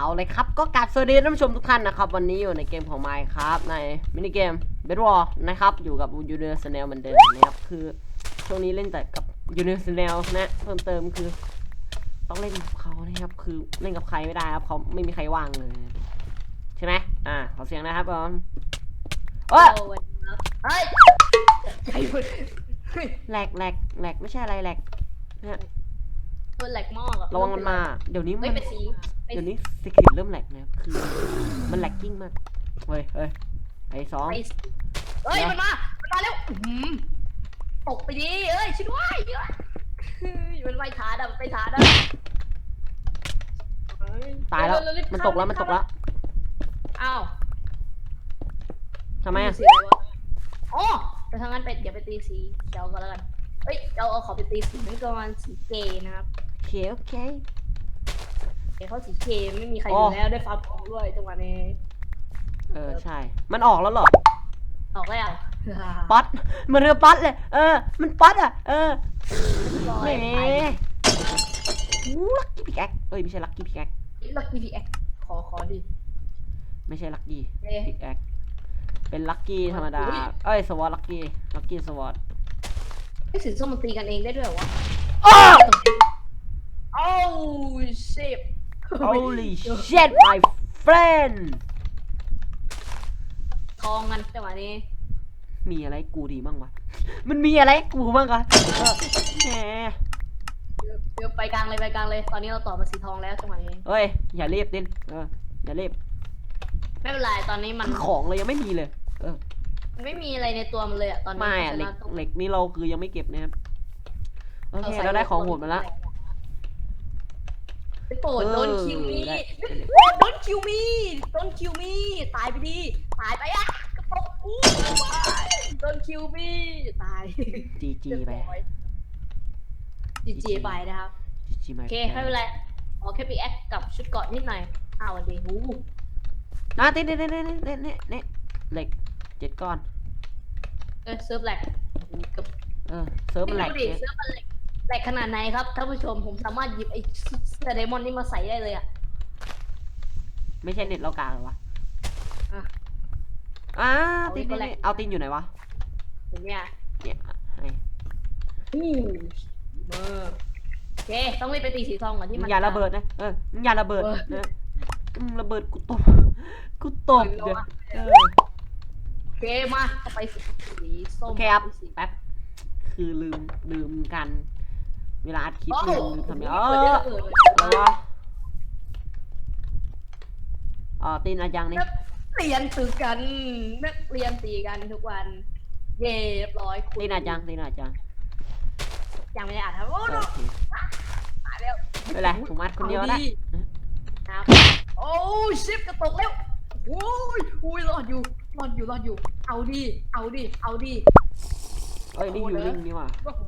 เอาเลยครับ ก็กราบสวัสดีท่านผู้ชมทุกท่านนะครับ วันนี้อยู่ในเกมของ Minecraft ในมินิเกม b e d w a r นะครับ อยู่กับ u n i v e r s a l เหมือนเดิมนะครับ คือช่วงนี้เล่นแต่กับ u n i v e r s a l นะ เพิ่มเติมคือ ต้องเล่นกับเขานะครับ คือเล่นกับใครไม่ได้ครับเขาไม่มีใครว่างเลย ใช่ไหมอ่าขอเสียงนะครับผมเอ้ยโอ้ยครับเฮ้ยใจหมดเฮ้ยแหลกแหลกแหลกไม่ใช่อะไรแหลกเนี่ยตัวแหลกมากอะระวังมันมา เดี๋ยวนี้มัเฮ้ยนไปสีไป เดี๋ยวสีนี้สคริปต์เริ่มแหลกนะครับคือมันแหลกกิ้งมากเฮ้ยเฮ้ยไอ้สอง ไปสีเฮ้ยเดี๋ยวมันมา มันมาแล้วอื้อหือตกไปดิเอ้ยช่วยด้วยเฮ้ยมันไปฐานอะมันไปฐานอะเฮ้ตายแล้วเร็ๆรีบมันตกแล้วมันตกแล้วอ้าวทำไมอะสีอะไรวะอ๋อแต่ทางนั้นไปเดี๋ยวไปตีสีเดี๋ยวก็แล้วกันเฮ้ยเราเอาขอไปตีสีนี้ก่อนสีเกย์นะครับโอเคโอเค เกย์เขาสีเกย์ไม่มีใครอ๋ออยู่แล้วได้ฟาร์มของด้วยจังหวะนี้ เออใช่ มันออกแล้วเหรอ ออกแล้วป๊อตมันเรือป๊อตเลย เออ มันป๊อตอะ เออแหมอู้ลักกี้พิกแอคเอ้ยไม่ใช่ลักกี้พิกแอคลักกี้พีแอคขอขอดิ ไม่ใช่ลักกี้เอ๊ะพิกแอคเป็นลักกี้ธรรมดาอุ๊ยเอ้ยสวอตลักกี้ลักกี้สวอตไอ้สีส้มมันตีกันเองได้ด้วยเหรอวะอ้าโอ้ชิบ Holy shit my friend ทองกันจังหวะนี้ มีอะไรให้กูดีบ้างวะ มันมีอะไรให้กูบ้างวะเออแหมเดี๋ยวไปกลางเลยไปกลางเลย ตอนนี้เราต่อมาสีทองแล้วจังหวะนี้ เฮ้ย อย่ารีบดินเออ อย่ารีบไม่เป็นไรตอนนี้มันคือของเลยยังไม่มีเลย เออ มันไม่มีอะไรในตัวมันเลยอะตอนนี้ไม่อะเหล็กพราฉนั้นต้องเหล็กนี่เราคือยังไม่เก็บนะครับ โอเค เราได้ของโหดมาแล้วไป โปรดเออโดนคิวมี่ได้โปรดโดนคิวมี่โดนคิวมี่ตายไปดิตายไปอะกระโปรงอู้โดนคิวมี่ตายจีจีไปจีจีไปนะครับจีจีไปโอเคไม่เป็นไรขอแค่ปีแอคกับชุดเกราะนิดหน่อยอ้าววันดีหูนะเต้นเต้นเต้นเต้นเต้นเต้นเต้นเหล็กเจ็ดก้อนเออเซิร์ฟแหลกเกับเออเซิร์ฟมันแหลกดูดิเนี่ยเซิร์ฟมันแหลก แหลกขนาดไหนครับท่านผู้ชมผมสามารถหยิบไอ้เสื้อไดมอนด์นี่มาใส่ได้เลยอะไม่ใช่เน็ตเรากลางเหรอวะอะอ่าเอาตินไว้ตินแหลกเอาตินอยู่ไหนวะอย่างเงี้ยเนี่ยให้อู้เบอร์โอเคต้องรีบไปตีสีทองก่อนที่มึมันงอย่าระเบิดนะเออมึงอย่าระเบิดเออนะมึงระเบิดกูตบกูตบเออเดี๋ยววะเออ โอเคมาก็ไปสีส้มโอเคครับไปสีแป๊บ คือลืมลืมกัน เวลาอัดคลิปโอ้ลืโหมทำนี่เนี้ยเอเปิดได้อระเบิดเลยอะไรวะอ๋อตีนอายังนี่นักเรียนตีกันนักเรียนตีกันทุกวัน เย่เรียบร้อยคุณตีนอายังตีนอายังยังไม่ได้อ่านครับโอ้เอโหอโอเคตายแล้วไม่เป็นไรผมอัดคนเดียวได้อาครับโอ้ชิปกระตกแล้วโอ้ยอุ้ยรอดอยู่รอดอยู่รอดอยู่ เอาดิเอาดิเอาดิเอ้ยนี่อยู่ลิงนี่หว่า โอ้โห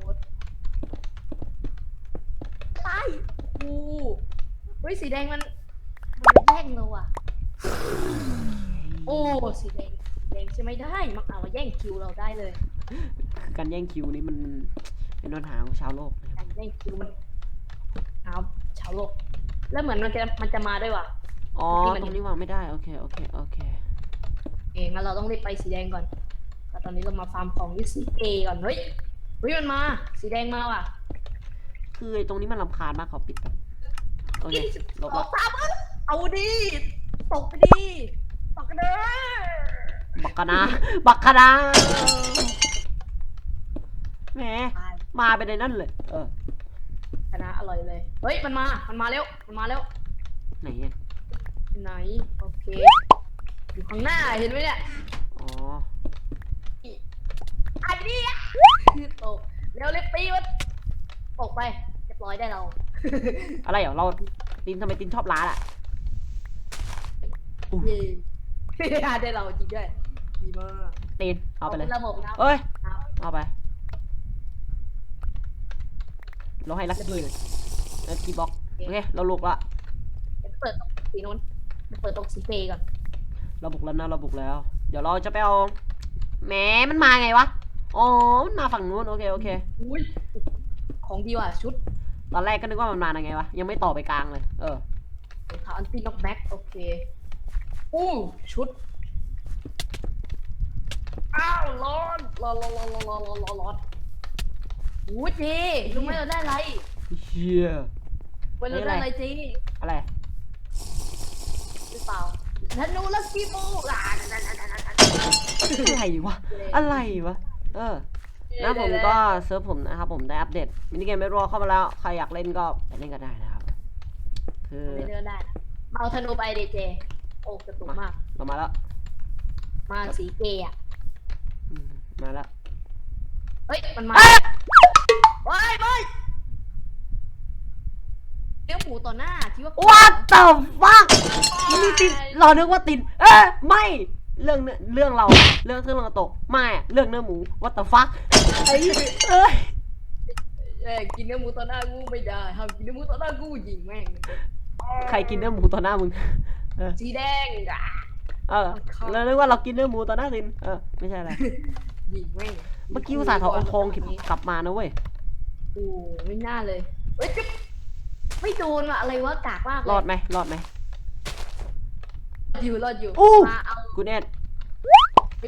ตายกู เฮ้ยสีแดงมันมันแย่งเราอะ โอ้สีแดงสีแดงใช่ไม่ได้มักเอามาแย่งคิวเราได้เลยคือการแย่งคิวนี้มันเป็นปัญหาของชาวโลกนะครับการแย่งคิวมันเอาชาวโลก แล้วเหมือนมันจะมันจะมาด้วยว่ะ อ๋อที่มันตรงนี้วางไม่ได้โอเคโอเคโอเคเองงั้นเราต้องรีบไปสีแดงก่อนแต่ตอนนี้เรามาฟาร์มของที่สีเอก่อนเฮ้ยเฮ้ยมันมา สีแดงมาว่ะ คือไอ้ตรงนี้มันลำคาญมากขอปิดแบบ โอเคลบตละกตามเอ้ยเอาดิตกไปดิตกกันเด้อบักกะนาบักกะนาแหมตายมาไปในนั่นเลย เออ ชนะอร่อยเลย เฮ้ย มันมา มันมาแล้วมันมาแล้วไหนอะไหน โอเค อยู่ข้างหน้าเห็นไหมเนี่ยอ๋อไอ้นี่อะตก เร็วเลยปีมัน ตกไป เรียบร้อยได้เรา อะไรเหรอเราตินทำไมตินชอบล้าล่ะเย่ได้เราจริงด้วยดีมากตินเอาไปเลยขบคุณระบบนะครับเอ้ยครับเอาไปเราให้ลักกี้เลยลักกี้บ็อกโอเคเราลุกละเดี๋ยวเปิดตรงสีนู้นเดี๋ยวเปิดตรงสีเฟย์ก่อนเราบุกแล้วนะเราบุกแล้ว เดี๋ยวเราจะไปเอาแหมมันมาไงวะอ๋อมันมาฝั่งนู้นโอเคโอเคอุ้ยของดีว่ะชุด ตอนแรกก็นึกว่ามันมาไงวะ ยังไม่ต่อไปกลางเลย เออฐานอันตี้น็อกแบ็กโอเคอู้ชุด อ้าวร้อนร้อนร้อนร้อนร้อนร้อนร้อนร้อนโอ้ยเจรู้ไหมเราได้อะไรเฮียวันเราได้อะไรเจอะไรหรือเปล่าธนูลักกี้โบอ่าอะไรวะ อะไรวะ เออ นะผมก็เซิร์ฟผมนะครับ ผมได้อัปเดตมินิเกมไม่รัวเข้ามาแล้ว ใครอยากเล่นก็ไปเล่นกันได้นะครับ คือไม่เดินได้นะมาเอาธนูไปเดเจ โอ้กระตุกมาก เรามาแล้ว มาสีเกย์อะอืมมาแล้ว เฮ้ย มันมาว้ายว้ายเลี้ยงหมูต่อหน้าคิดว่า What the fuck นี่ติดเรานึกว่าติด เอ๊ะไม่เรื่องเนื้อเรื่องเราเรื่องเครื่องเราตกไม่อะเรื่องเนื้อหมู What the fuck ไอ้เอ้ยเอ้ยกินเนื้อหมูต่อหน้ากูไม่ได้ห้ามกินเนื้อหมูต่อหน้ากูยิงแม่งใครกินเนื้อหมูต่อหน้ามึงเออสีแดงอะเออเรานึกว่าเรากินเนื้อหมูต่อหน้าตินเออไม่ใช่อะไรยิงแม่งเมื่อกี้อุตส่าห์ถอดเอาทองกลับมานะเว้ยโอ้ไม่น่าเลยเฮ้ยจิ๊บไม่โดนว่ะอะไรวะกากมากเลยรอดไหมรอดไหมอยู่รอดอยู่อู้มาเอากูเน็ต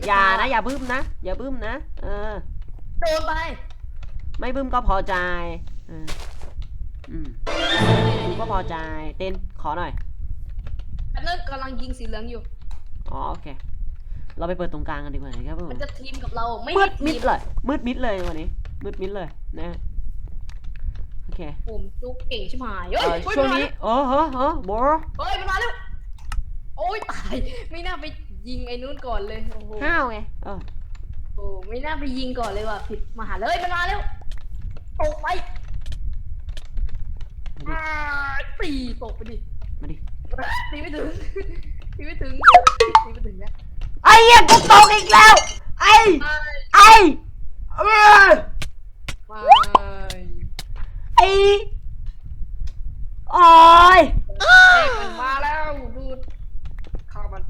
อย่านะ อย่าบึ้มนะ อย่าบึ้มนะ เออ โดนไป ไม่บึ้มก็พอใจเอออืมกูก็พอใจเต้นขอหน่อยอันนั้นกำลังยิงสีเหลืองอยู่ อ๋อโอเค เราไปเปิดตรงกลางกันดีกว่านะครับผมมันจะทีมกับเราไม่มืให้ดทีมิดเลย มืดมิดเลยวันนี้ มืดมิดเลยนะโอเคผมจุกเก่งใช่ไหมเฮ้เอ่ยอเฮ้ยช่วงมันี้มาเออเฮ้อเฮ้อโบรเฮ้ยมันมาแล้วโอ้ยตาย ไม่น่าไปยิงไอ้นู้นก่อนเลยโอ้โหห้าวไงเออโอ้ไม่น่าไปยิงก่อนเลยว่ะผิดมาหาเลยมันมาแล้วตกไปมาดิอ่าตีตกไปดิมาดิตีไม่ถึงตีไม่ถึงตีไม่ถึงแล้วไอ้เหี้ยกูตกอีกแล้ว ไอ้ไอ้เออไม่ไอ้โอ้ยเอ้ยมันมาแล้วดูดเข้ามัน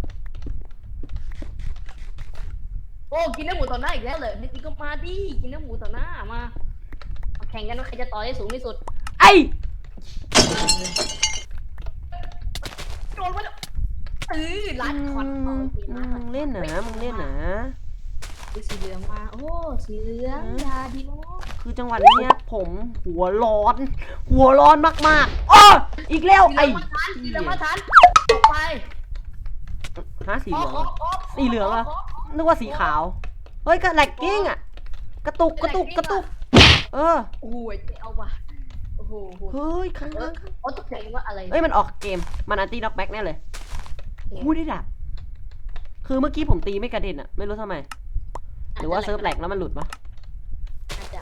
โอ้กินเนื้อหมูต่อหน้าอีกแล้วเลยนี่ก็มาดิกินเนื้อหมูต่อหน้ามามาแข่งกันว่าใครจะต่อได้สูงที่สุดไอ้โดนไปแล้วเออลัดคอนมึเอางโอเคมึมางเล่นหนามึงเล่นหนาสีเหลืองมาโอ้สีเหลืองยาดีโมคือจังหวะนี้เนี่ยผมหัวร้อน หัวร้อนมากๆอ้ออีกแล้วสีเหไอ้ลืองมาทันสีเหลืองมาทันตกไปฮะสีเหลืองขอขอขสีเหลืองเหรอขข นึกว่าสีขาว เฮ้ยก็แหลกกิ้งอะ กระตุกกระตุกกระตุก เออ โอ้ยเอาว่ะโอ้โหโหเฮ้ยค้างเออค้างโอ้ตกใจว่าอะไรเอ้ยมันออกเกม มันอันตี้น็อกแบ็กแน่เลยพูดได้ดับ คือเมื่อกี้ผมตีไม่กระเด็นอะ ไม่รู้ทำไม หรือว่าเซิร์ฟแหลกแล้วมันหลุดปะอาจจะ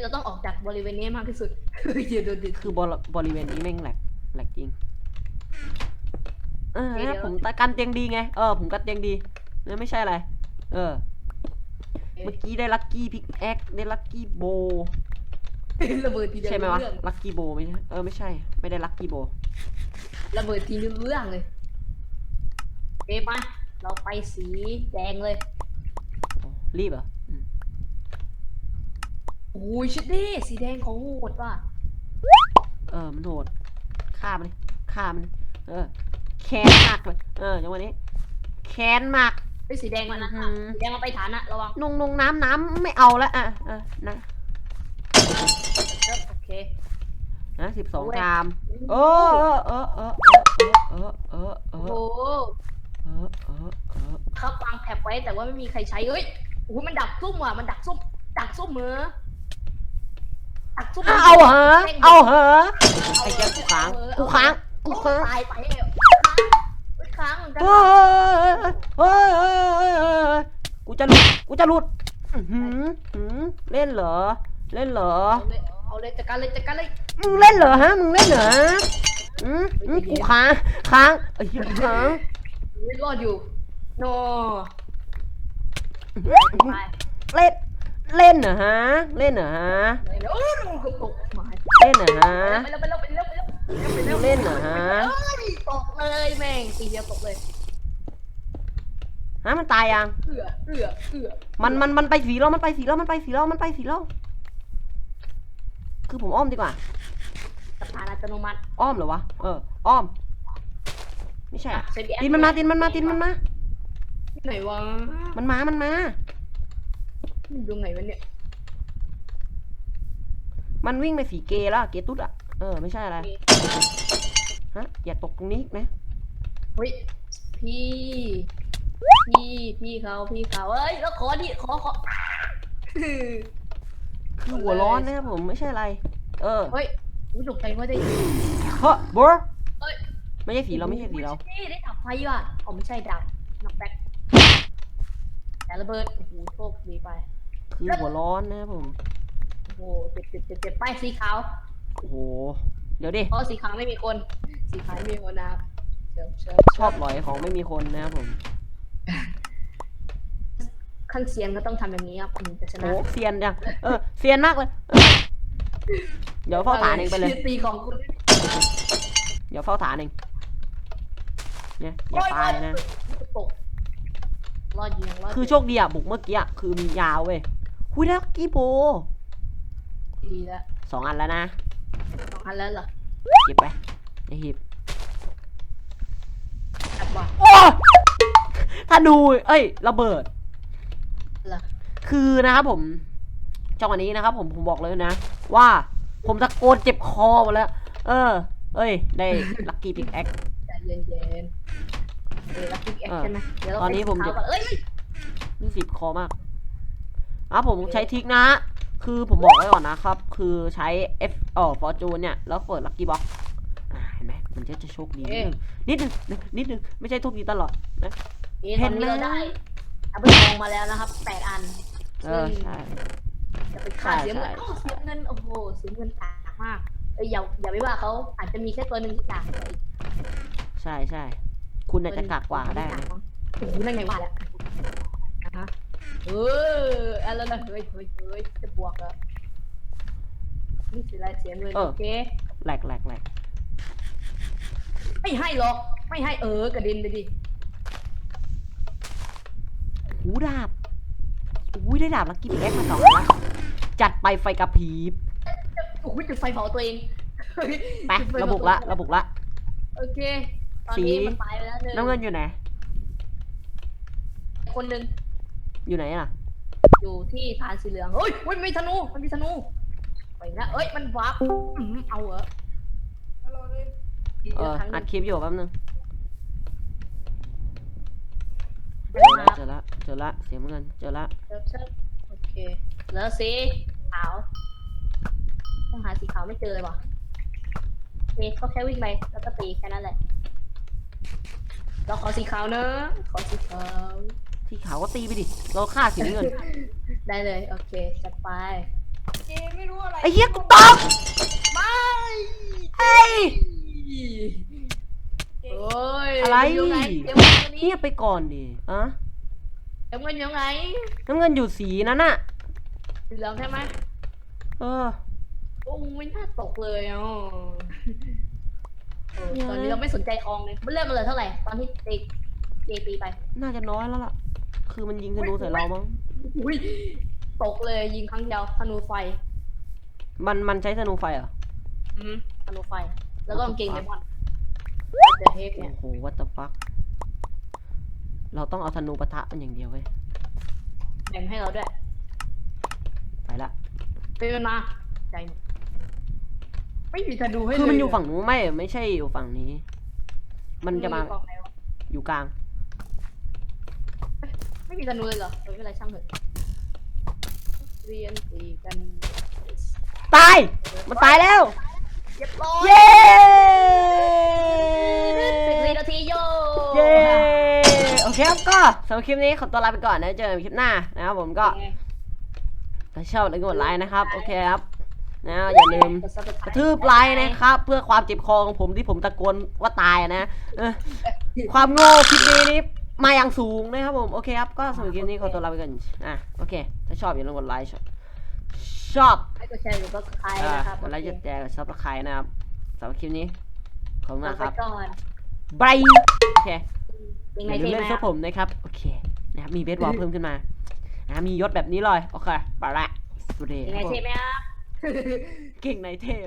เราต้องออกจากบริเวณนี้มากที่สุดเดี๋ยวโดนดิคือบริบริเวณนี้แม่งแหลกแหลกจริง เออนะผมตะกันเตียงดีไง เออ ผมกันเตียงดีเนี่ยไม่ใช่อะไร เออ เมื่อกี้ได้ลัคกี้พิกแอคได้ลัคกี้โบระเบิดทีเดียวใช่ไหมวะรู้เรื่องลัคกี้โบไม่ใช่เออไม่ใช่ ไม่ได้ลัคกี้โบระเบิดทีนึงรู้เรื่องเลยเอ๊ะมาเราไปสีแดงเลย รีบเหรออืมโอ้ยชิดดิสีแดงของโหดว่ะ เออ มันโหด ฆ่ามันดิฆ่ามันดิเออ แค้นมากเลยเออจังหวะนี้ แค้นมากไอ้ยสีแดงมานะอื้อหือสีแดงมาไปฐานอะระวังนงนงน้ำน้ำไม่เอาละอะอะนะเริ่มโอเค นะสิบสองเอาเว้ยชามเออเออเออเออเออเออเอโอ้อโหเออเออเออเขาวางแถบไว้แต่ว่าไม่มีใครใช้เอ้ยโอ้โหมันดักซุ่มว่ะมันดักซุ่มดักซุ่มมือดักซุ่มเอาเหรอเอาเหรอ ไอ้เจ้ากูค้างกูค้างกูกูค้างตายไปแล้ว ค้างเหมือนกันเฮ้ยเฮ้ยเฮ้ยเฮ้ยเฮ้ยกูจะหลุด กูจะหลุดอื้อหือหือเล่นเหรอ เล่นเหรอ เอาเลยเอาเลยจัดการเลยจัดการเลยมึงเล่นเหรอฮะ มึงเล่นเหรออืมอืมกูค้าง ค้างไอ้เหี้ยกูค้างไม่รอดอยู่โนไปเล่น เล่นเหรอฮะ เล่นเหรอฮะ ไปแล้วโอ้โหกระตกหมายเล่นเหรอฮะ ไปแล้วไปแล้วไปแล้วไปแล้วไปแล้ว เล่นเหรอฮะเอ้ยตกเลยแม่งตีเดียวตกเลยฮะมันตายยัง เอือเอือเอือมันมันมันไปสีแล้วมันไปสีแล้วมันไปสีแล้วมันไปสีแล้วคือผมอ้อมดีกว่าจับผ่านอัตโนมัติอ้อมเหรอวะ เออ อ้อม ไม่ใช่อะใช้ BS ตินมันมาตินมันมาตินมันมาที่ไหนวะมันมา มันมา มันอยู่ไหนวะเนี่ยมันวิ่งไปสีเกย์แล้วอะเกย์ตุ๊ดอะเออ ไม่ใช่อะไร ฮะ อย่าตกตรงนี้อีกนะ เฮ้ยพี่ พี่พี่เขาพี่เขาเอ้ยแล้วขอดิขอขอคือหัวร้อนนะครับผมไม่ใช่อะไร เออ เฮ้ยรู้ตกใจว่าได้เฮ้ยบอเอ้ยไม่ใช่สีเราไม่ใช่สีเรา นี่ได้ดับไฟว่ะอ๋อไม่ใช่ดับน็อกแบ็คแต่ระเบิดโอ้โหโชคดีไป คือหัวร้อนนะครับผม โอ้โหเจ็บเจ็บเจ็บเจ็บป้ายสีขาว โอ้โห เดี๋ยวดิเพราะสีขาวไม่มีคน สีขาวไม่มีคนนะครับเชิญเชิญชอบหลอยของไม่มีคนนะครับผมขั้นเซียนก็ต้องทำอย่างนี้ครับถึงจะชโอ้นะเซียนจังเออเซียนมากเลยเออเดี๋ยวเฝ้าฐานเองไปเลยตีของคุณเดี๋ยวเฝ้าฐานเองเนี่ยอย่าตายนะ ตกรอดยิงรอดคือโชคดีอะบุกเมื่อกี้อะคือมียาวเว้ยหุยแล้วกี่โบ ดีแล้วสองอันแล้วนะส องอันแล้วเหรอเก็บไปในหีบจับว่ะโอ้ถ้าดู เอ้ย ระเบิด เหรอคือนะครับผมจังหวะนี้นะครับผม ผมบอกเลยนะ ว่าผมตะโกนเจ็บคอหมดแล้ว เออ เอ้ย ได้ลัคกี้พิกแอค ใจเย็นเย็นๆเออแล้วคลิกแอคเออใช่ไหมเดี๋ยวเราตอนนี้ผมจะไปเท้าก่อนเอ้ยรู้สึกคอมากอะผมใช้ทริกนะ คือผมบอกไว้ก่อนนะครับ คือใช้ F เอ่อฟอร์จูนเนี่ย แล้วเปิดลัคกี้บ็อกอ่าเห็นไหมมันจะจะโชคดีนิดนึงนิดนึงนิดนึงไม่ใช่โชคดีตลอดนะเอ๊ะเห็ตอนนไหมนี้เราได้อัพเปิลทองมาแล้วนะครับแปดอันเออใช่จะเป็นค่าใช่เสียเงินใช่โอ้เสียเงินโอ้โหเสียเงินกากมากเอ้ยอย่าอย่าไปว่าเขาอาจจะมีแค่ตัวหนึ่งที่กากแต่อีกใช่ใช่คุณอาจจะกากกว่าได้นะโอ้โหนั่นไงว่าแล้วอะฮะเอออะไรนะเฮ้ยเฮ้ยเฮ้ยจะบวกเหรอ นี่สิไรเสียเงินเออ โอเคแหลกแหลกแหลกไม่ให้หรอกไม่ให้เออกระเด็นเลยดิหูดาบอุ้ยได้ดาบลัคกี้พิกแอคมาสองอันละจัดไปไฟกระพริบโอ้โหจุดไฟเผาตัวเองไปจุดไฟระเผาบุตัวละเองระบุละ โอเคตอนสีนี้มันตายไปแล้วหนึ่งน้ำเงินอยู่ไหน คนหนึ่งอยู่ไหนล่ะ อยู่ที่ฐานสีเหลืองเฮ้ยเฮ้ยมีธนูมันมีธนูไป นะเอ้ยมันวับอื้อหือเอาเหรอเออครั้งหอันึ่ดงคลิปอยู่แป๊บนึงเดี๋ยวนะเจอละเจอละเสียงเงินเจอละเชิบเชิบโอเคแล้วสีขาวต้องหาสีขาวไม่เจอเลยว่ะโอเคก็แค่วิ่งไปแล้วก็ตีแค่นั้นแหละเราขอสีขาวเนอะขอสีขาวที่ขาวก็ตีไปดิเราฆ่าสีน้ำเงิน ได้เลย โอเคจัดไปเจไม่ รู้อะไรไอ้เหี้ยกูตกไม่เอ้ย โอ้ยอะไร เดี๋ยวไงเดี๋ยวเงินตัวนี้เงียบไปก่อนดิอะเดี๋ยวเงินยังไงน้ำเงินอยู่สีนั้นน่ะสีเหลืองใช่ไหมเออ โอ้ไม่น่าตกเลยอะเออตอนนี้เราไม่สนใจทองเลยมันเริ่มมาเลยเท่าไหร่ตอนที่ตีตีตีไป น่าจะน้อยแล้วล่ะ คือมันยิงธนูใส่เรามั้ง อุ้ยตกเลยยิงครั้งเดียวธนูไฟ มันมันใช้ธนูไฟเหรอ อืมธนูไฟ แล้วก็กางเกงไดมอนด์เดอะเฮกเนี่ย โอ้โห what the fuck เราต้องเอาธนูปะทะมันอย่างเดียวเว้ย แบ่งให้เราด้วยไปละ เป็นมันมาใจหมดไม่มีธนูให้เลยคือมันอยู่ฝั่งนู้นไม่ไม่ใช่อยู่ฝั่งนี้ มันจะมาอยู่ฝั่งไหนวะอยู่กลาง ไม่มีธนูเลยเหรอเออไม่เป็นไรช่างเถอะเรียนตีกัน ตาย มันตายแล้ว เรียบร้อยเย้สิบวินาทีโยเย้โอเคครับก็สำหรับคลิปนี้ขอตัวลาไปก่อนนะเจอกันคลิปหน้านะครับผมก็ถ้าชอบแล้วก็กดไลค์นะครับโอเคครับนะอย่าลืมกระทืบไลค์นะครับ เพื่อความเจ็บคอของผมที่ผมตะโกนว่าตายนะเออความโง่คลิปนี้นี่มาอย่างสูงนะครับผม โอเคครับ ก็สำหรับคลิปนี้ขอตัวลาไปก่อนอะโอเค ถ้าชอบอย่าลืมกดไลค์ ชอบชอบให้กดแชร์หรือก็ใครอ่านะครับกดไลค์กดแชร์กดซับสไครต์นะครับสำหรับคลิปนี้ขอบคุณมามากครับก่อนบายโอเคยังอไงย่าลืเท่มไหเล่นมเสื้อผมนะครับโอเคนะครับมีเบสบอลเพิ่มขึ้นมานะมียศแบบนี้เลยโอเคไปละสวัสดียังไงครับผมเท่ไหมครับเก่งในเทพ